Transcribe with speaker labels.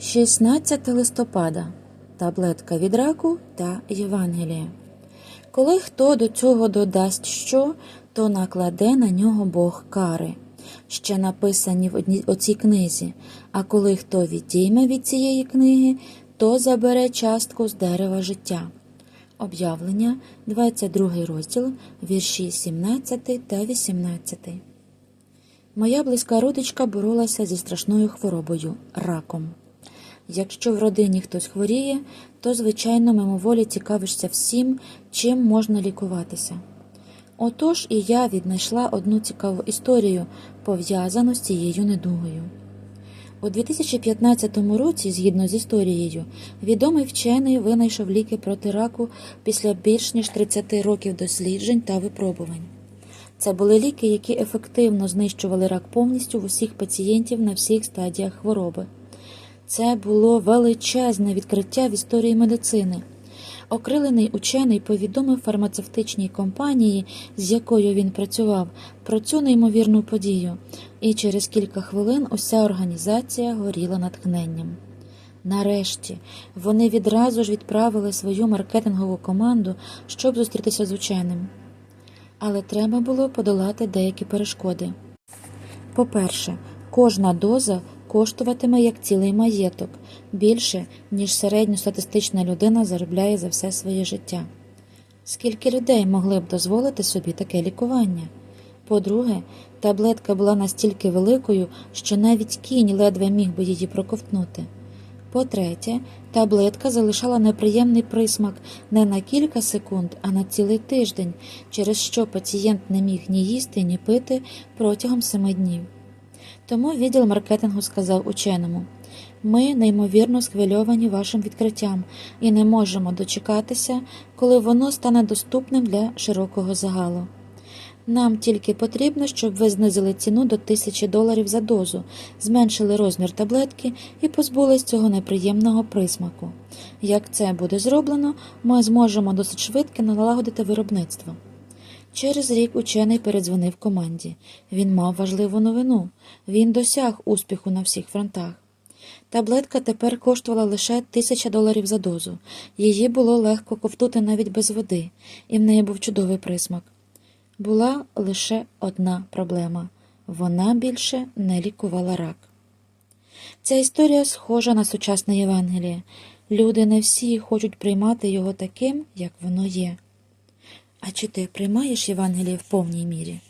Speaker 1: 16 листопада. Таблетка від раку та Євангеліє. Коли хто до цього додасть що, то накладе на нього Бог кари, ще написані в одній- оцій книзі. А коли хто відійме від цієї книги, то забере частку з дерева життя. Об'явлення, 22 розділ, вірші 17 та 18. Моя близька родичка боролася зі страшною хворобою раком. Якщо в родині хтось хворіє, то, звичайно, мимоволі цікавишся всім, чим можна лікуватися. Отож і я віднайшла одну цікаву історію, пов'язану з цією недугою. У 2015 році, згідно з історією, відомий вчений винайшов ліки проти раку після більш ніж 30 років досліджень та випробувань. Це були ліки, які ефективно знищували рак повністю в усіх пацієнтів на всіх стадіях хвороби. Це було величезне відкриття в історії медицини. Окрилений учений повідомив фармацевтичній компанії, з якою він працював, про цю неймовірну подію, і через кілька хвилин уся організація горіла натхненням. Нарешті вони відразу ж відправили свою маркетингову команду, щоб зустрітися з ученим. Але треба було подолати деякі перешкоди. По-перше, кожна доза коштуватиме як цілий маєток більше, ніж середньостатистична людина заробляє за все своє життя. Скільки людей могли б дозволити собі таке лікування? По-друге, таблетка була настільки великою, що навіть кінь ледве міг би її проковтнути. По-третє, таблетка залишала неприємний присмак не на кілька секунд, а на цілий тиждень, через що пацієнт не міг ні їсти, ні пити протягом семи днів. Тому відділ маркетингу сказав ученому: ми неймовірно схвильовані вашим відкриттям і не можемо дочекатися, коли воно стане доступним для широкого загалу. Нам тільки потрібно, щоб ви знизили ціну до тисячі доларів за дозу, зменшили розмір таблетки і позбулись цього неприємного присмаку. Як це буде зроблено, ми зможемо досить швидко налагодити виробництво. Через рік учений передзвонив команді. Він мав важливу новину. Він досяг успіху на всіх фронтах. Таблетка тепер коштувала лише тисяча доларів за дозу. Її було легко ковтути навіть без води, і в неї був чудовий присмак. Була лише одна проблема вона більше не лікувала рак. Ця історія схожа на сучасне Євангеліє. Люди не всі хочуть приймати його таким, як воно є. А чи ти приймаєш Євангеліє в повній мірі?